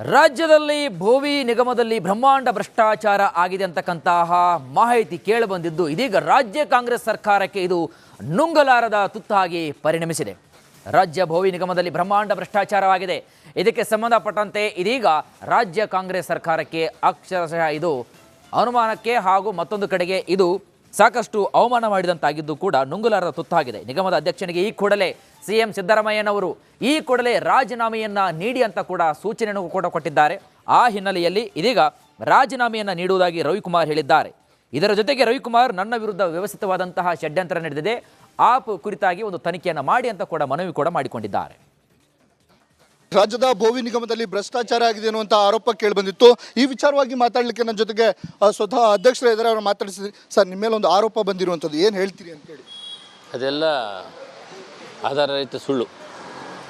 ರಾಜ್ಯದಲ್ಲಿ ಭೋವಿ ನಿಗಮದಲ್ಲಿ ಬ್ರಹ್ಮಾಂಡ ಭ್ರಷ್ಟಾಚಾರ ಆಗಿದೆ ಅಂತಕ್ಕಂತಹ ಮಾಹಿತಿ ಕೇಳಿಬಂದಿದ್ದು ಇದೀಗ ರಾಜ್ಯ ಕಾಂಗ್ರೆಸ್ ಸರ್ಕಾರಕ್ಕೆ ಇದು ನುಂಗಲಾರದ ತುತ್ತಾಗಿ ಪರಿಣಮಿಸಿದೆ. ರಾಜ್ಯ ಭೋವಿ ನಿಗಮದಲ್ಲಿ ಬ್ರಹ್ಮಾಂಡ ಭ್ರಷ್ಟಾಚಾರವಾಗಿದೆ. ಇದಕ್ಕೆ ಸಂಬಂಧಪಟ್ಟಂತೆ ಇದೀಗ ರಾಜ್ಯ ಕಾಂಗ್ರೆಸ್ ಸರ್ಕಾರಕ್ಕೆ ಅಕ್ಷರಶಃ ಇದು ಅನುಮಾನಕ್ಕೆ ಹಾಗೂ ಮತ್ತೊಂದು ಕಡೆಗೆ ಇದು ಸಾಕಷ್ಟು ಅವಮಾನ ಮಾಡಿದಂತಾಗಿದ್ದು ಕೂಡ ನುಂಗುಲಾರದ ತುತ್ತಾಗಿದೆ. ನಿಗಮದ ಅಧ್ಯಕ್ಷನಿಗೆ ಈ ಕೂಡಲೇ ಸಿಎಂ ಸಿದ್ದರಾಮಯ್ಯನವರು ಈ ಕೂಡಲೇ ರಾಜೀನಾಮೆಯನ್ನು ನೀಡಿ ಅಂತ ಕೂಡ ಸೂಚನೆಯನ್ನು ಕೂಡ ಕೊಟ್ಟಿದ್ದಾರೆ. ಆ ಹಿನ್ನೆಲೆಯಲ್ಲಿ ಇದೀಗ ರಾಜೀನಾಮೆಯನ್ನು ನೀಡುವುದಾಗಿ ರವಿಕುಮಾರ್ ಹೇಳಿದ್ದಾರೆ. ಇದರ ಜೊತೆಗೆ ರವಿಕುಮಾರ್ ನನ್ನ ವಿರುದ್ಧ ವ್ಯವಸ್ಥಿತವಾದಂತಹ ಷಡ್ಯಂತ್ರ ನಡೆದಿದೆ. ಆಪ್ ಕುರಿತಾಗಿ ಒಂದು ತನಿಖೆಯನ್ನು ಮಾಡಿ ಅಂತ ಕೂಡ ಮನವಿ ಕೂಡ ಮಾಡಿಕೊಂಡಿದ್ದಾರೆ. ರಾಜ್ಯದ ಭೋವಿ ನಿಗಮದಲ್ಲಿ ಭ್ರಷ್ಟಾಚಾರ ಆಗಿದೆ ಅನ್ನುವಂಥ ಆರೋಪ ಕೇಳಿಬಂದಿತ್ತು. ಈ ವಿಚಾರವಾಗಿ ಮಾತಾಡಲಿಕ್ಕೆ ನನ್ನ ಜೊತೆಗೆ ಆ, ಸ್ವತಃ ಅಧ್ಯಕ್ಷರು ಇದ್ದಾರೆ ಅವ್ರು ಮಾತಾಡಿಸಿದ್ರಿ. ಸರ್ ನಿಮ್ಮ ಮೇಲೆ ಒಂದು ಆರೋಪ ಬಂದಿರುವಂಥದ್ದು ಏನು ಹೇಳ್ತೀರಿ ಅಂತೇಳಿ ಅದೆಲ್ಲ ಆಧಾರರಹಿತ ಸುಳ್ಳು.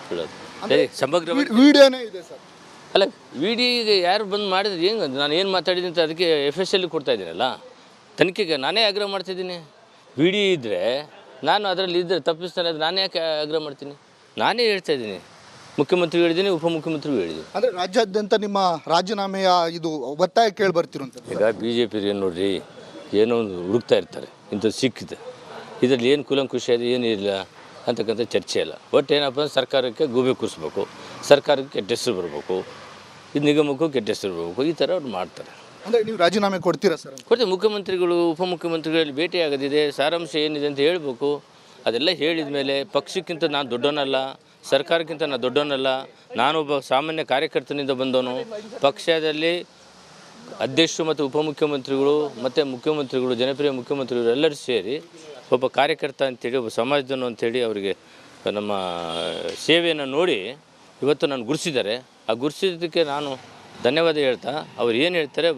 ಸುಳ್ಳದು. ಸರಿ ಸಮಗ್ರ ವಿಡಿಯೋನೇ ಇದೆ ಸರ್. ಅಲ್ಲ ವಿಡಿಗೆ ಯಾರು ಬಂದು ಮಾಡಿದ್ರೆ ಏನು ನಾನು ಏನು ಮಾತಾಡಿದ್ದೀನಿ ಅಂತ ಅದಕ್ಕೆ ಎಫ್ ಎಸ್ ಎಲ್ಲಿ ಕೊಡ್ತಾ ಇದ್ದೀನಲ್ಲ? ತನಿಖೆಗೆ ನಾನೇ ಆಗ್ರಹ ಮಾಡ್ತಿದ್ದೀನಿ ವಿಡಿಯೋ ಇದ್ದರೆ ನಾನು ಅದರಲ್ಲಿ ಇದ್ದರೆ ತಪ್ಪಿಸ್ತಾನೆ ಅದು ನಾನು ಯಾಕೆ ಆಗ್ರಹ ಮಾಡ್ತೀನಿ? ನಾನೇ ಹೇಳ್ತಾ ಇದ್ದೀನಿ. ಮುಖ್ಯಮಂತ್ರಿ ಹೇಳಿದ್ದೀನಿ ಉಪಮುಖ್ಯಮಂತ್ರಿಗೂ ಹೇಳಿದ್ದೀನಿ. ಅಂದರೆ ರಾಜ್ಯಾದ್ಯಂತ ನಿಮ್ಮ ರಾಜೀನಾಮೆಯ ಇದು ಒತ್ತಾಯ ಕೇಳಿ ಬರ್ತಿರುವಂಥ ಈಗ ಬಿ ಜೆ ಪಿ ಏನು ನೋಡ್ರಿ ಏನೋ ಒಂದು ಹುಡುಕ್ತಾ ಇರ್ತಾರೆ ಇಂಥದ್ದು ಸಿಕ್ಕಿದೆ. ಇದರಲ್ಲಿ ಏನು ಕುಲಂಕುಷ ಇದೆ ಇಲ್ಲ ಅಂತಕ್ಕಂಥ ಚರ್ಚೆ ಇಲ್ಲ. ಬಟ್ ಏನಪ್ಪ ಅಂದ್ರೆ ಸರ್ಕಾರಕ್ಕೆ ಗೂಬೆ ಕೂರಿಸ್ಬೇಕು ಸರ್ಕಾರಕ್ಕೆ ಕೆಟ್ಟ ಹೆಸರು ಬರಬೇಕು ಇದು ನಿಗಮಕ್ಕೂ ಕೆಟ್ಟ ಹೆಸರು ಬರಬೇಕು ಈ ಥರ ಅವ್ರು ಮಾಡ್ತಾರೆ. ಅಂದರೆ ನೀವು ರಾಜೀನಾಮೆ ಕೊಡ್ತೀರಾ ಸರ್ ಕೊಡ್ತೀವಿ ಮುಖ್ಯಮಂತ್ರಿಗಳು ಉಪಮುಖ್ಯಮಂತ್ರಿಗಳಲ್ಲಿ ಭೇಟಿ ಆಗದಿದೆ ಸಾರಾಂಶ ಏನಿದೆ ಅಂತ ಹೇಳಬೇಕು. ಅದೆಲ್ಲ ಹೇಳಿದ ಮೇಲೆ ಪಕ್ಷಕ್ಕಿಂತ ನಾನು ದೊಡ್ಡವನಲ್ಲ ಸರ್ಕಾರಕ್ಕಿಂತ ನಾನು ದೊಡ್ಡವನಲ್ಲ ನಾನೊಬ್ಬ ಸಾಮಾನ್ಯ ಕಾರ್ಯಕರ್ತನಿಂದ ಬಂದವನು. ಪಕ್ಷದಲ್ಲಿ ಅಧ್ಯಕ್ಷರು ಮತ್ತು ಉಪಮುಖ್ಯಮಂತ್ರಿಗಳು ಮತ್ತು ಮುಖ್ಯಮಂತ್ರಿಗಳು, ಜನಪ್ರಿಯ ಮುಖ್ಯಮಂತ್ರಿಗಳು ಎಲ್ಲರೂ ಸೇರಿ ಒಬ್ಬ ಕಾರ್ಯಕರ್ತ ಅಂತೇಳಿ, ಒಬ್ಬ ಸಮಾಜದನು ಅಂಥೇಳಿ ಅವರಿಗೆ ನಮ್ಮ ಸೇವೆಯನ್ನು ನೋಡಿ ಇವತ್ತು ನಾನು ಗುರುಸಿದ್ದಾರೆ. ಆ ಗುರುಸಿದ್ದಕ್ಕೆ ನಾನು ಧನ್ಯವಾದ ಹೇಳ್ತಾ, ಅವ್ರು ಏನು ಹೇಳ್ತಾರೆ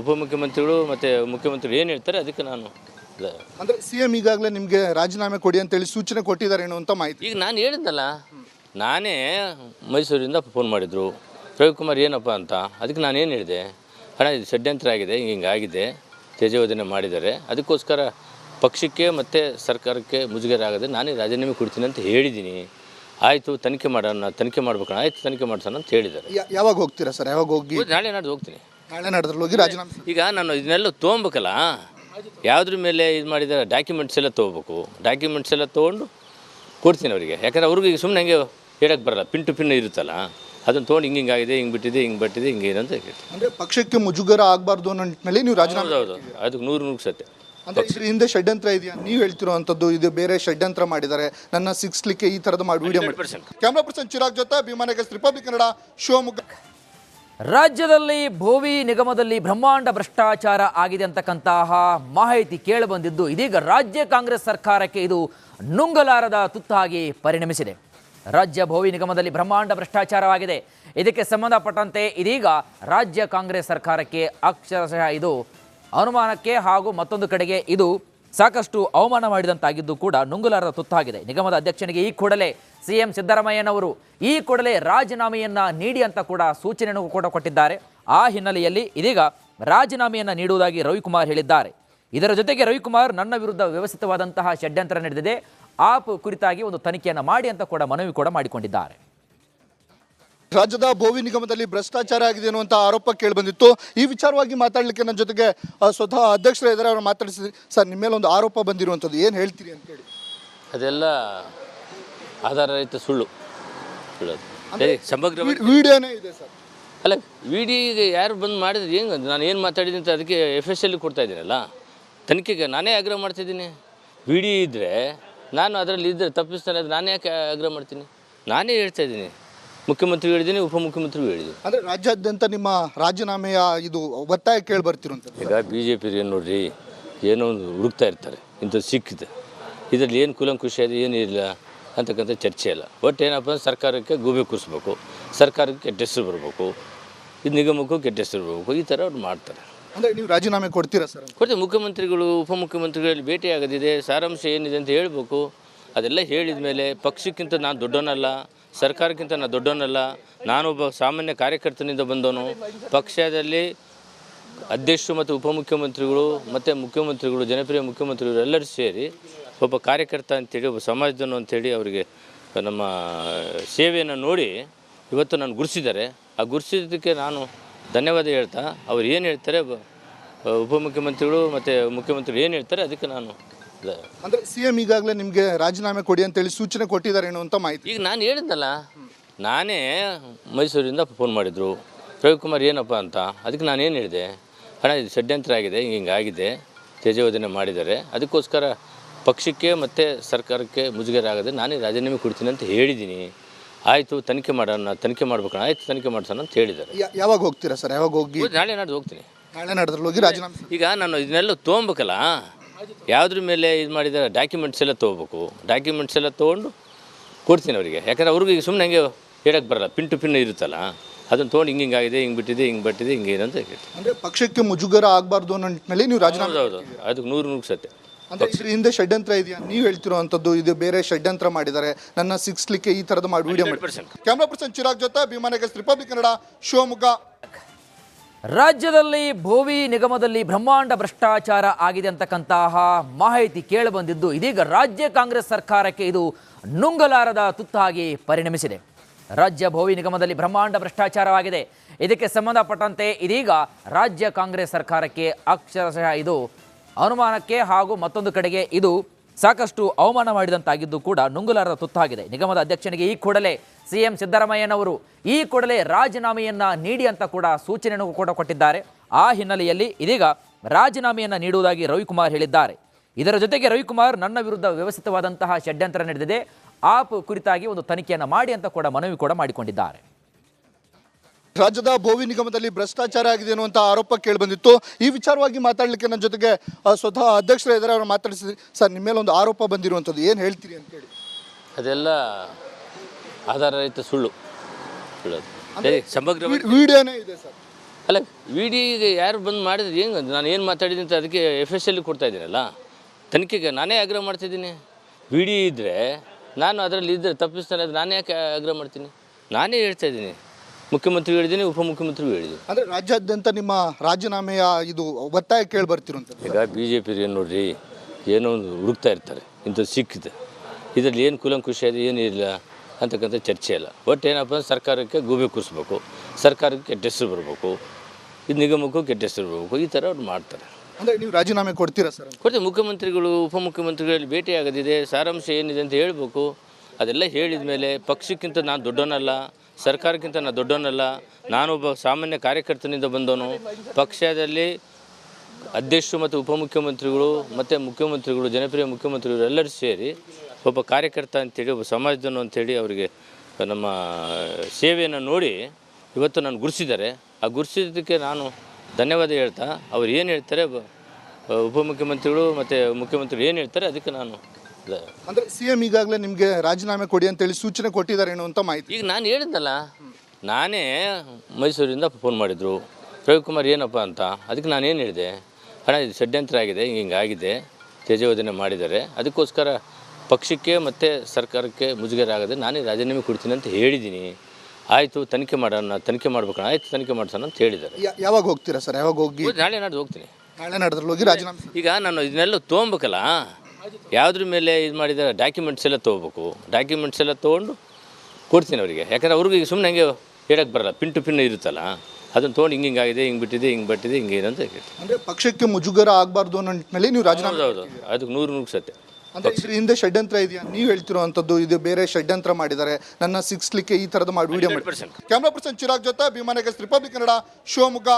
ಉಪಮುಖ್ಯಮಂತ್ರಿಗಳು ಮತ್ತು ಮುಖ್ಯಮಂತ್ರಿಗಳು ಏನು ಹೇಳ್ತಾರೆ, ಅದಕ್ಕೆ ನಾನು ದ- ಅಂದರೆ ಸಿ ಎಂ ಈಗಾಗಲೇ ನಿಮಗೆ ರಾಜೀನಾಮೆ ಕೊಡಿ ಅಂತೇಳಿ ಸೂಚನೆ ಕೊಟ್ಟಿದ್ದಾರೆ ಅಂತ ಮಾಹಿತಿ. ಈಗ ನಾನು ಹೇಳಿದ್ನಲ್ಲ ನಾನೇ ಮೈಸೂರಿಂದ ಫೋನ್ ಮಾಡಿದರು. ರವಿಕುಮಾರ್ ಏನಪ್ಪ ಅಂತ ಅದಕ್ಕೆ ನಾನೇನು ಹೇಳಿದೆ? ಹಣ ಇದು ಷಡ್ಯಂತ್ರ ಆಗಿದೆ ಹಿಂಗೆ ಹಿಂಗೆ ಆಗಿದೆ ತೇಜೋವಧನೆ ಮಾಡಿದ್ದಾರೆ ಅದಕ್ಕೋಸ್ಕರ ಪಕ್ಷಕ್ಕೆ ಮತ್ತು ಸರ್ಕಾರಕ್ಕೆ ಮುಜುಗರ ಆಗದೆ ನಾನೇ ರಾಜೀನಾಮೆ ಕೊಡ್ತೀನಿ ಅಂತ ಹೇಳಿದ್ದೀನಿ. ಆಯಿತು ತನಿಖೆ ಮಾಡೋಣ ತನಿಖೆ ಮಾಡ್ಬೇಕಣ್ಣ ಆಯಿತು ತನಿಖೆ ಮಾಡ್ಸೋಣ ಅಂತ ಹೇಳಿದ್ದಾರೆ. ಯಾ- ಯಾವಾಗ ಹೋಗ್ತೀರಾ ಸರ್? ಯಾವಾಗ ಹೋಗಿ? ನಾಳೆ ನಾಡ್ದು ಹೋಗ್ತೀನಿ. ನಾಳೆ ನಡೆದ್ರಲ್ಲಿ ಹೋಗಿ ರಾಜೀನಾಮೆ ಈಗ ನಾನು ಇದನ್ನೆಲ್ಲ ತೊಗೊಬೇಕಲ್ಲ ಯಾವುದ್ರ ಮೇಲೆ ಇದು ಮಾಡಿದ್ದಾರೆ? ಡಾಕ್ಯುಮೆಂಟ್ಸ್ ಎಲ್ಲ ತೊಗೋಬೇಕು. ಡಾಕ್ಯುಮೆಂಟ್ಸ್ ಎಲ್ಲ ತೊಗೊಂಡು ಕೊಡ್ತೀನಿ ಅವರಿಗೆ. ಯಾಕಂದ್ರೆ ಅವ್ರಿಗೆ ಈಗ ಸುಮ್ಮನೆ ಹಂಗೆ ಹೇಳಕ್ಕೆ ಬರಲ್ಲ. ಪಿನ್ ಟು ಪಿನ್ ಇರುತ್ತಲ್ಲ ಅದನ್ನು ತೊಗೊಂಡು ಹಿಂಗೆ ಹಿಂಗಾಗಿದೆ ಹಿಂಗೆ ಬಿಟ್ಟಿದೆ ಹಿಂಗೆ ಬಿಟ್ಟಿದೆ ಹಿಂಗೆ ಇದೆ ಅಂತ ಹೇಳ್ತೀನಿ ಅಂದರೆ ಪಕ್ಷಕ್ಕೆ ಮುಜುಗರ ಆಗಬಾರ್ದು ಅನ್ನೋ ನಿಟ್ಟಿನಲ್ಲಿ ನೀವು ರಾಜೀನಾಮೆ ಹೌದು ಅದಕ್ಕೆ ನೂರು ನೂರು ಸತ್ಯ. ಅಂದ್ರೆ ಇದ್ರ ಹಿಂದೆ ಷಡ್ಯಂತ್ರ ಇದೆಯಾ? ನೀವು ಹೇಳ್ತಿರುವಂತದ್ದು ಇದು ಬೇರೆ ಷಡ್ಯಂತ್ರ ಮಾಡಿದ್ದಾರೆ. ನನ್ನ ಸಿಕ್ಸ್ಲಿಕ್ಕೆ ಈ ತರದ ಮಾಡಿ ವಿಡಿಯೋ ಮಾಡಿ. 100%. ಕ್ಯಾಮ್ರಾ ಪರ್ಸನ್ ಚಿರಾಗ್ ಜೊತೆ ಭೀಮಾನಗರ್ ರಿಪಬ್ಲಿಕ್ ಕನ್ನಡ ಶಿವಮೊಗ್ಗ. ರಾಜ್ಯದಲ್ಲಿ ಭೋವಿ ನಿಗಮದಲ್ಲಿ ಬ್ರಹ್ಮಾಂಡ ಭ್ರಷ್ಟಾಚಾರ ಆಗಿದೆ ಅಂತಕ್ಕಂತಹ ಮಾಹಿತಿ ಕೇಳಿಬಂದಿದ್ದು ಇದೀಗ ರಾಜ್ಯ ಕಾಂಗ್ರೆಸ್ ಸರ್ಕಾರಕ್ಕೆ ಇದು ನುಂಗಲಾರದ ತುತ್ತಾಗಿ ಪರಿಣಮಿಸಿದೆ. ರಾಜ್ಯ ಭೋವಿ ನಿಗಮದಲ್ಲಿ ಬ್ರಹ್ಮಾಂಡ ಭ್ರಷ್ಟಾಚಾರವಾಗಿದೆ. ಇದಕ್ಕೆ ಸಂಬಂಧಪಟ್ಟಂತೆ ಇದೀಗ ರಾಜ್ಯ ಕಾಂಗ್ರೆಸ್ ಸರ್ಕಾರಕ್ಕೆ ಅಕ್ಷರಶಃ ಇದು ಅನುಮಾನಕ್ಕೆ ಹಾಗೂ ಮತ್ತೊಂದು ಕಡೆಗೆ ಇದು ಸಾಕಷ್ಟು ಅವಮಾನ ಮಾಡಿದಂತಾಗಿದ್ದು ಕೂಡ ನುಂಗುಲಾರದ ತುತ್ತಾಗಿದೆ. ನಿಗಮದ ಅಧ್ಯಕ್ಷನಿಗೆ ಈ ಕೂಡಲೇ ಸಿಎಂ ಸಿದ್ದರಾಮಯ್ಯನವರು ಈ ಕೂಡಲೇ ರಾಜೀನಾಮೆಯನ್ನು ನೀಡಿ ಅಂತ ಕೂಡ ಸೂಚನೆಯನ್ನು ಕೂಡ ಕೊಟ್ಟಿದ್ದಾರೆ. ಆ ಹಿನ್ನೆಲೆಯಲ್ಲಿ ಇದೀಗ ರಾಜೀನಾಮೆಯನ್ನು ನೀಡುವುದಾಗಿ ರವಿಕುಮಾರ್ ಹೇಳಿದ್ದಾರೆ. ಇದರ ಜೊತೆಗೆ ರವಿಕುಮಾರ್ ನನ್ನ ವಿರುದ್ಧ ವ್ಯವಸ್ಥಿತವಾದಂತಹ ಷಡ್ಯಂತ್ರ ನಡೆದಿದೆ. ಆಪ್ ಕುರಿತಾಗಿ ಒಂದು ತನಿಖೆಯನ್ನು ಮಾಡಿ ಅಂತ ಕೂಡ ಮನವಿ ಕೂಡ ಮಾಡಿಕೊಂಡಿದ್ದಾರೆ. ರಾಜ್ಯದ ಭೋವಿ ನಿಗಮದಲ್ಲಿ ಭ್ರಷ್ಟಾಚಾರ ಆಗಿದೆ ಅನ್ನುವಂಥ ಆರೋಪ ಕೇಳಿಬಂದಿತ್ತು ಈ ವಿಚಾರವಾಗಿ ಮಾತಾಡಲಿಕ್ಕೆ ನನ್ನ ಜೊತೆಗೆ ಸ್ವತಃ ಅಧ್ಯಕ್ಷರು ಇದ್ದಾರೆ. ಅವ್ರು ಮಾತಾಡಿಸಿದ್ರಿ ಸರ್ ನಿಮ್ಮ ಮೇಲೆ ಒಂದು ಆರೋಪ ಬಂದಿರುವಂಥದ್ದು ಏನು ಹೇಳ್ತೀರಿ ಅಂತೇಳಿ ಅದೆಲ್ಲ ಆಧಾರರಹಿತ ಸುಳ್ಳು. ಸಮಗ್ರ ವಿಡಿಯೋನೇ ಇದೆ ಸರ್. ಅಲ್ಲ ವಿಡಿಗೆ ಯಾರು ಬಂದು ಮಾಡಿದ್ರೆ? ಏನು ನಾನು ಏನು ಮಾತಾಡಿದ್ದೀನಿ ಅಂತ ಅದಕ್ಕೆ ಎಫ್ ಎಸ್ ಎಲ್ಲಿ ಕೊಡ್ತಾ ಇದ್ದೀನಲ್ಲ? ತನಿಖೆಗೆ ನಾನೇ ಆಗ್ರಹ ಮಾಡ್ತಿದ್ದೀನಿ ವಿಡಿ ಇದ್ದರೆ ನಾನು ಅದರಲ್ಲಿ ಇದ್ದರೆ ತಪ್ಪಿಸ್ತಾನೆ ಅದು ನಾನೇ ಯಾಕೆ ಆಗ್ರಹ ಮಾಡ್ತೀನಿ? ನಾನೇ ಹೇಳ್ತಾ ಇದ್ದೀನಿ. ಮುಖ್ಯಮಂತ್ರಿ ಹೇಳಿದ್ದೀನಿ ಉಪಮುಖ್ಯಮಂತ್ರಿಗೂ ಹೇಳಿದ್ದೀನಿ. ಅಂದರೆ ರಾಜ್ಯಾದ್ಯಂತ ನಿಮ್ಮ ರಾಜೀನಾಮೆಯ ಇದು ಒತ್ತಾಯ ಕೇಳಿ ಬರ್ತಿರುವಂತ ಈಗ ಬಿ ಜೆ ಪಿ ಏನು ನೋಡ್ರಿ ಏನೋ ಒಂದು ಹುಡುಕ್ತಾ ಇರ್ತಾರೆ ಇಂಥದ್ದು ಸಿಕ್ಕಿದೆ. ಇದರಲ್ಲಿ ಏನು ಕುಲಂಕುಷ ಇದೆ ಇಲ್ಲ ಅಂತಕ್ಕಂಥ ಚರ್ಚೆ ಇಲ್ಲ. ಒಟ್ಟು ಏನಪ್ಪ ಅಂದ್ರೆ ಸರ್ಕಾರಕ್ಕೆ ಗೂಬೆ ಕೂರಿಸ್ಬೇಕು ಸರ್ಕಾರಕ್ಕೆ ಕೆಟ್ಟ ಹೆಸರು ಬರಬೇಕು ಇದು ನಿಗಮಕ್ಕೂ ಕೆಟ್ಟ ಹೆಸರು ಬರಬೇಕು ಈ ಥರ ಅವ್ರು ಮಾಡ್ತಾರೆ. ಅಂದರೆ ನೀವು ರಾಜೀನಾಮೆ ಕೊಡ್ತೀರಾ ಸರ್ ಕೊಡ್ತೀವಿ ಮುಖ್ಯಮಂತ್ರಿಗಳು ಉಪಮುಖ್ಯಮಂತ್ರಿಗಳಲ್ಲಿ ಭೇಟಿ ಆಗದಿದೆ ಸಾರಾಂಶ ಏನಿದೆ ಅಂತ ಹೇಳಬೇಕು. ಅದೆಲ್ಲ ಹೇಳಿದ ಮೇಲೆ ಪಕ್ಷಕ್ಕಿಂತ ನಾನು ದೊಡ್ಡವನಲ್ಲ ಸರ್ಕಾರಕ್ಕಿಂತ ನಾನು ದೊಡ್ಡವನಲ್ಲ, ನಾನೊಬ್ಬ ಸಾಮಾನ್ಯ ಕಾರ್ಯಕರ್ತನಿಂದ ಬಂದವನು. ಪಕ್ಷದಲ್ಲಿ ಅಧ್ಯಕ್ಷರು ಮತ್ತು ಉಪಮುಖ್ಯಮಂತ್ರಿಗಳು ಮತ್ತು ಮುಖ್ಯಮಂತ್ರಿಗಳು, ಜನಪ್ರಿಯ ಮುಖ್ಯಮಂತ್ರಿಗಳು ಎಲ್ಲರೂ ಸೇರಿ ಒಬ್ಬ ಕಾರ್ಯಕರ್ತ ಅಂತೇಳಿ, ಒಬ್ಬ ಸಮಾಜದನು ಅಂಥೇಳಿ ಅವರಿಗೆ ನಮ್ಮ ಸೇವೆಯನ್ನು ನೋಡಿ ಇವತ್ತು ನಾನು ಗುರುಸಿದ್ದಾರೆ. ಆ ಗುರುಸಿದ್ದಕ್ಕೆ ನಾನು ಧನ್ಯವಾದ ಹೇಳ್ತಾ, ಅವ್ರು ಏನು ಹೇಳ್ತಾರೆ ಉಪಮುಖ್ಯಮಂತ್ರಿಗಳು ಮತ್ತು ಮುಖ್ಯಮಂತ್ರಿಗಳು ಏನು ಹೇಳ್ತಾರೆ ಅದಕ್ಕೆ ನಾನು ಅಂದ್ರೆ ಸಿ ಎಂ ಈಗಾಗಲೇ ನಿಮಗೆ ರಾಜೀನಾಮೆ ಕೊಡಿ ಅಂತೇಳಿ ಸೂಚನೆ ಕೊಟ್ಟಿದ್ದಾರೆ ಏನು ಅಂತ ಮಾಹಿತಿ. ಈಗ ನಾನು ಹೇಳಿದ್ನಲ್ಲ ನಾನೇ ಮೈಸೂರಿಂದ ಫೋನ್ ಮಾಡಿದರು. ರವಿಕುಮಾರ್ ಏನಪ್ಪ ಅಂತ ಅದಕ್ಕೆ ನಾನು ಏನು ಹೇಳಿದೆ ಅಣ್ಣ ಇದು ಷಡ್ಯಂತ್ರ ಆಗಿದೆ ಹಿಂಗಾಗಿದೆ ಹಿಂಗೆ ಆಗಿದೆ ತೇಜೋವಧನೆ ಮಾಡಿದ್ದಾರೆ ಅದಕ್ಕೋಸ್ಕರ ಪಕ್ಷಕ್ಕೆ ಮತ್ತು ಸರ್ಕಾರಕ್ಕೆ ಮುಜುಗರ ಆಗದೆ ನಾನೇ ರಾಜೀನಾಮೆ ಕೊಡ್ತೀನಿ ಅಂತ ಹೇಳಿದ್ದೀನಿ. ಆಯಿತು ತನಿಖೆ ಮಾಡೋಣ ತನಿಖೆ ಮಾಡ್ಬೇಕು ಆಯಿತು ತನಿಖೆ ಮಾಡ್ಸೋಣ ಅಂತ ಹೇಳಿದ್ದಾರೆ. ಯಾ- ಯಾವಾಗ ಹೋಗ್ತೀರಾ ಸರ್? ಯಾವಾಗ ಹೋಗಿ? ಹೋಗಿ ನಾಳೆ ನಾಡ್ದು ಹೋಗ್ತೀನಿ. ನಾಳೆ ನಡೆದ್ರಲ್ಲಿ ಹೋಗಿ ರಾಜೀನಾಮೆ ಈಗ ನಾನು ಇದನ್ನೆಲ್ಲ ತೊಗೊಬೇಕಲ್ಲ ಯಾವುದ್ರ ಮೇಲೆ ಇದು ಮಾಡಿದರೆ ಡಾಕ್ಯುಮೆಂಟ್ಸ್ ಎಲ್ಲ ತೊಗೋಬೇಕು. ಡಾಕ್ಯುಮೆಂಟ್ಸ್ ಎಲ್ಲ ತೊಗೊಂಡು ಕೊಡ್ತೀನಿ ಅವರಿಗೆ. ಯಾಕಂದ್ರೆ ಅವ್ರಿಗೆ ಈಗ ಸುಮ್ಮನೆ ಹಂಗೆ ಹೇಳಕ್ಕೆ ಬರಲ್ಲ. ಪಿನ್ ಟು ಪಿನ್ ಇರುತ್ತಲ್ಲ ಅದನ್ನು ತೊಗೊಂಡು ಹಿಂಗೆ ಹಿಂಗಾಗಿದೆ ಹಿಂಗೆ ಬಿಟ್ಟಿದೆ ಹಿಂಗೆ ಬಿಟ್ಟಿದೆ ಹಿಂಗೆ ಅಂತ ಹೇಳ್ತೀನಿ ಅಂದರೆ ಪಕ್ಷಕ್ಕೆ ಮುಜುಗರ ಆಗಬಾರ್ದು ಅನ್ನೋ ನಿಟ್ಟಿನಲ್ಲಿ ನೀವು ರಾಜೀನಾಮೆ ಹೌದು ಅದಕ್ಕೆ ನೂರು ನೂರು ಸತ್ಯ. ಅಂದರೆ ಇದ್ರ ಹಿಂದೆ ಷಡ್ಯಂತ್ರ ಇದೆಯಾ? ನೀವು ಹೇಳ್ತಿರೋವಂಥದ್ದು ಇದು ಬೇರೆ ಷಡ್ಯಂತ್ರ ಮಾಡಿದ್ದಾರೆ. ನನ್ನ ಸಿಕ್ಸ್ಲಿಕ್ಕೆ ಈ ಥರದ ಮಾಡಿ ವಿಡಿಯೋ ಮಾಡಿ. ಕ್ಯಾಮ್ರಾ ಪರ್ಸನ್ ಚಿರಾಗ್ ಜೊತೆ ಭೀಮಾನಗರ್ ರಿಪಬ್ಲಿಕ್ ಕನ್ನಡ ಶಿವಮೊಗ್ಗ. ರಾಜ್ಯದಲ್ಲಿ ಭೋವಿ ನಿಗಮದಲ್ಲಿ ಬ್ರಹ್ಮಾಂಡ ಭ್ರಷ್ಟಾಚಾರ ಆಗಿದೆ ಅಂತಕ್ಕಂತಹ ಮಾಹಿತಿ ಕೇಳಿಬಂದಿದ್ದು ಇದೀಗ ರಾಜ್ಯ ಕಾಂಗ್ರೆಸ್ ಸರ್ಕಾರಕ್ಕೆ ಇದು ನುಂಗಲಾರದ ತುತ್ತಾಗಿ ಪರಿಣಮಿಸಿದೆ. ರಾಜ್ಯ ಭೋವಿ ನಿಗಮದಲ್ಲಿ ಬ್ರಹ್ಮಾಂಡ ಭ್ರಷ್ಟಾಚಾರವಾಗಿದೆ. ಇದಕ್ಕೆ ಸಂಬಂಧಪಟ್ಟಂತೆ ಇದೀಗ ರಾಜ್ಯ ಕಾಂಗ್ರೆಸ್ ಸರ್ಕಾರಕ್ಕೆ ಅಕ್ಷರಶಃ ಇದು ಅನುಮಾನಕ್ಕೆ ಹಾಗೂ ಮತ್ತೊಂದು ಕಡೆಗೆ ಇದು ಸಾಕಷ್ಟು ಅವಮಾನ ಮಾಡಿದಂತಾಗಿದ್ದು ಕೂಡ ನುಂಗುಲಾರದ ತುತ್ತಾಗಿದೆ. ನಿಗಮದ ಅಧ್ಯಕ್ಷನಿಗೆ ಈ ಕೂಡಲೇ ಸಿಎಂ ಸಿದ್ದರಾಮಯ್ಯನವರು ಈ ಕೂಡಲೇ ರಾಜೀನಾಮೆಯನ್ನು ನೀಡಿ ಅಂತ ಕೂಡ ಸೂಚನೆಯನ್ನು ಕೂಡ ಕೊಟ್ಟಿದ್ದಾರೆ. ಆ ಹಿನ್ನೆಲೆಯಲ್ಲಿ ಇದೀಗ ರಾಜೀನಾಮೆಯನ್ನು ನೀಡುವುದಾಗಿ ರವಿಕುಮಾರ್ ಹೇಳಿದ್ದಾರೆ. ಇದರ ಜೊತೆಗೆ ರವಿಕುಮಾರ್ ನನ್ನ ವಿರುದ್ಧ ವ್ಯವಸ್ಥಿತವಾದಂತಹ ಷಡ್ಯಂತ್ರ ನಡೆದಿದೆ. ಆಪ್ ಕುರಿತಾಗಿ ಒಂದು ತನಿಖೆಯನ್ನು ಮಾಡಿ ಅಂತ ಕೂಡ ಮನವಿ ಕೂಡ ಮಾಡಿಕೊಂಡಿದ್ದಾರೆ. ರಾಜ್ಯದ ಭೋವಿ ನಿಗಮದಲ್ಲಿ ಭ್ರಷ್ಟಾಚಾರ ಆಗಿದೆ ಅನ್ನುವಂಥ ಆರೋಪ ಕೇಳಿಬಂದಿತ್ತು ಈ ವಿಚಾರವಾಗಿ ಮಾತಾಡಲಿಕ್ಕೆ ನನ್ನ ಜೊತೆಗೆ ಸ್ವತಃ ಅಧ್ಯಕ್ಷರ ಇದ್ದಾರೆ. ಅವರು ಮಾತಾಡಿಸಿದ್ರಿ. ಸರ್ ನಿಮ್ಮ ಮೇಲೆ ಒಂದು ಆರೋಪ ಬಂದಿರುವಂಥದ್ದು. ಏನು ಹೇಳ್ತೀರಿ ಅಂತೇಳಿ ಅದೆಲ್ಲ ಆಧಾರರಹಿತ ಸುಳ್ಳು. ಸುಳ್ಳು ಸಮಗ್ರ ವಿಡಿಯೋನೇ ಇದೆ ಸರ್. ಅಲ್ಲ ವಿಡಿಗೆ ಯಾರು ಬಂದು ಮಾಡಿದ್ರೆ ಏನು ನಾನು ಏನು ಮಾತಾಡಿದ್ದೀನಿ ಅಂತ ಅದಕ್ಕೆ ಎಫ್ ಎಸ್ ಎಲ್ಲಿ ಕೊಡ್ತಾ ಇದ್ದೀನಲ್ಲ ತನಿಖೆಗೆ ನಾನೇ ಆಗ್ರಹ ಮಾಡ್ತಿದ್ದೀನಿ. ವಿಡಿಯೋ ಇದ್ದರೆ ನಾನು ಅದರಲ್ಲಿ ಇದ್ದರೆ ತಪ್ಪಿಸ್ತಾನೆ ಅದು ನಾನೇ ಯಾಕೆ ಆಗ್ರಹ ಮಾಡ್ತೀನಿ? ನಾನೇ ಹೇಳ್ತಾ ಇದ್ದೀನಿ. ಮುಖ್ಯಮಂತ್ರಿ ಹೇಳಿದ್ದೀನಿ ಉಪಮುಖ್ಯಮಂತ್ರಿಗೂ ಹೇಳಿದ್ದೀನಿ. ಅಂದರೆ ರಾಜ್ಯಾದ್ಯಂತ ನಿಮ್ಮ ರಾಜೀನಾಮೆಯ ಇದು ಒತ್ತಾಯ ಕೇಳಿ ಬರ್ತಿರುವಂತ ಈಗ ಬಿ ಜೆ ಪಿ ಏನು ನೋಡ್ರಿ ಏನೋ ಒಂದು ಹುಡುಕ್ತಾ ಇರ್ತಾರೆ ಇಂಥದ್ದು ಸಿಕ್ಕಿದೆ. ಇದರಲ್ಲಿ ಏನು ಕುಲಂಕುಷ ಇದೆ ಏನಿಲ್ಲ. ಅಂತಕ್ಕಂಥ ಚರ್ಚೆ ಇಲ್ಲ. ಒಟ್ಟು ಏನಪ್ಪ ಅಂದ್ರೆ ಸರ್ಕಾರಕ್ಕೆ ಗೂಬೆ ಕೂರಿಸ್ಬೇಕು. ಸರ್ಕಾರಕ್ಕೆ ಕೆಟ್ಟ ಹೆಸರು ಬರಬೇಕು. ಇದು ನಿಗಮಕ್ಕೂ ಕೆಟ್ಟ ಹೆಸರು ಬರಬೇಕು. ಈ ಥರ ಅವ್ರು ಮಾಡ್ತಾರೆ. ಅಂದರೆ ನೀವು ರಾಜೀನಾಮೆ ಕೊಡ್ತೀರಾ ಸರ್? ಕೊಡ್ತೀವಿ. ಮುಖ್ಯಮಂತ್ರಿಗಳು ಉಪಮುಖ್ಯಮಂತ್ರಿಗಳಲ್ಲಿ ಭೇಟಿಯಾಗದಿದೆ. ಆಗೋದಿದೆ ಸಾರಾಂಶ ಏನಿದೆ ಅಂತ ಹೇಳಬೇಕು. ಅದೆಲ್ಲ ಹೇಳಿದ ಮೇಲೆ ಪಕ್ಷಕ್ಕಿಂತ ನಾನು ದೊಡ್ಡವನಲ್ಲ ಸರ್ಕಾರಕ್ಕಿಂತ ನಾನು ದೊಡ್ಡವನಲ್ಲ ನಾನೊಬ್ಬ ಸಾಮಾನ್ಯ ಕಾರ್ಯಕರ್ತನಿಂದ ಬಂದವನು. ಪಕ್ಷದಲ್ಲಿ ಅಧ್ಯಕ್ಷರು ಮತ್ತು ಉಪಮುಖ್ಯಮಂತ್ರಿಗಳು ಮತ್ತು ಮುಖ್ಯಮಂತ್ರಿಗಳು ಜನಪ್ರಿಯ ಮುಖ್ಯಮಂತ್ರಿಗಳು ಎಲ್ಲರೂ ಸೇರಿ ಒಬ್ಬ ಕಾರ್ಯಕರ್ತ ಅಂಥೇಳಿ ಒಬ್ಬ ಸಮಾಜದನು ಅಂಥೇಳಿ ಅವರಿಗೆ ನಮ್ಮ ಸೇವೆಯನ್ನು ನೋಡಿ ಇವತ್ತು ನಾನು ಗುರುಸಿದ್ದಾರೆ ಆ ಗುರುಸಿದ್ದಕ್ಕೆ ನಾನು ಧನ್ಯವಾದ ಹೇಳ್ತಾ ಅವ್ರು ಏನು ಹೇಳ್ತಾರೆ ಉಪಮುಖ್ಯಮಂತ್ರಿಗಳು ಮತ್ತು ಮುಖ್ಯಮಂತ್ರಿಗಳು ಏನು ಹೇಳ್ತಾರೆ ಅದಕ್ಕೆ ನಾನು ಅಂದರೆ ಸಿ ಎಂ ಈಗಾಗಲೇ ನಿಮಗೆ ರಾಜೀನಾಮೆ ಕೊಡಿ ಅಂತೇಳಿ ಸೂಚನೆ ಕೊಟ್ಟಿದ್ದಾರೆ ಏನೋ ಅಂತ ಮಾಹಿತಿ. ಈಗ ನಾನು ಹೇಳಿದ್ದಲ್ಲ ನಾನೇ ಮೈಸೂರಿಂದ ಫೋನ್ ಮಾಡಿದರು. ರವಿಕುಮಾರ್ ಏನಪ್ಪ ಅಂತ ಅದಕ್ಕೆ ನಾನು ಏನು ಹೇಳಿದೆ ಹಣ ಇದು ಷಡ್ಯಂತ್ರ ಆಗಿದೆ ಹಿಂಗೆ ಹಿಂಗೆ ಆಗಿದೆ ಮಾಡಿದ್ದಾರೆ ಅದಕ್ಕೋಸ್ಕರ ಪಕ್ಷಕ್ಕೆ ಮತ್ತು ಸರ್ಕಾರಕ್ಕೆ ಮುಜುಗರ ಆಗದೆ ನಾನೇ ರಾಜೀನಾಮೆ ಕೊಡ್ತೀನಿ ಅಂತ ಹೇಳಿದ್ದೀನಿ. ಆಯಿತು ತನಿಖೆ ಮಾಡೋಣ ತನಿಖೆ ಮಾಡ್ಬೇಕಣ್ಣ. ಆಯಿತು ತನಿಖೆ ಮಾಡ್ಸೋಣ ಅಂತ ಹೇಳಿದ್ದಾರೆ. ಯಾ- ಯಾವಾಗ ಹೋಗ್ತೀರಾ ಸರ್? ಯಾವಾಗ ಹೋಗಿ? ನಾಳೆ ನಾಡ್ದು ಹೋಗ್ತೀನಿ. ನಾಳೆ ನಡೆದ್ರಲ್ಲಿ ಹೋಗಿ ರಾಜೀನಾಮೆ ಈಗ ನಾನು ಇದನ್ನೆಲ್ಲ ತೊಗೊಬೇಕಲ್ಲ ಯಾವುದ್ರ ಮೇಲೆ ಇದು ಮಾಡಿದ್ದಾರೆ? ಡಾಕ್ಯುಮೆಂಟ್ಸ್ ಎಲ್ಲ ತೊಗೋಬೇಕು. ಡಾಕ್ಯುಮೆಂಟ್ಸ್ ಎಲ್ಲ ತೊಗೊಂಡು ಕೊಡ್ತೀನಿ ಅವರಿಗೆ. ಯಾಕಂದರೆ ಅವ್ರಿಗೆ ಈಗ ಸುಮ್ಮನೆ ಹಂಗೆ ಹೇಳಕ್ಕೆ ಬರಲ್ಲ. ಪಿನ್ ಟು ಪಿನ್ ಇರುತ್ತಲ್ಲ ಅದನ್ನು ತೊಗೊಂಡು ಹಿಂಗೆ ಹಿಂಗಾಗಿದೆ ಹಿಂಗೆ ಬಿಟ್ಟಿದೆ ಹಿಂಗೆ ಬಿಟ್ಟಿದೆ ಹಿಂಗೆ ಏನಂತ ಅಂತ ಹೇಳ್ತೀನಿ ಅಂದರೆ ಪಕ್ಷಕ್ಕೆ ಮುಜುಗರ ಆಗಬಾರ್ದು ಅನ್ನೋ ನಿಟ್ಟಿನಲ್ಲಿ ನೀವು ರಾಜೀನಾಮೆ ಹೌದು ಹೌದು ಅದಕ್ಕೆ ನೂರು ನೂರು ಸತ್ಯ. ಅಂದ್ರೆ ಇದ್ರ ಹಿಂದೆ ಷಡ್ಯಂತ್ರ ಇದೆಯಾ? ನೀವು ಹೇಳ್ತಿರುವಂತದ್ದು ಇದು ಬೇರೆ ಷಡ್ಯಂತ್ರ ಮಾಡಿದ್ದಾರೆ. ನನ್ನ ಸಿಕ್ಸ್ಲಿಕ್ಕೆ ಈ ತರದ ಮಾಡಿ ವಿಡಿಯೋ ಮಾಡಿ. ಕ್ಯಾಮ್ರಾ ಪರ್ಸನ್ ಚಿರಾಗ್ ಜೊತೆ ಅಭಿಮಾನಕ್ಕೆ ರಿಪಬ್ಲಿಕ್ ಕನ್ನಡ ಶಿವಮೊಗ್ಗ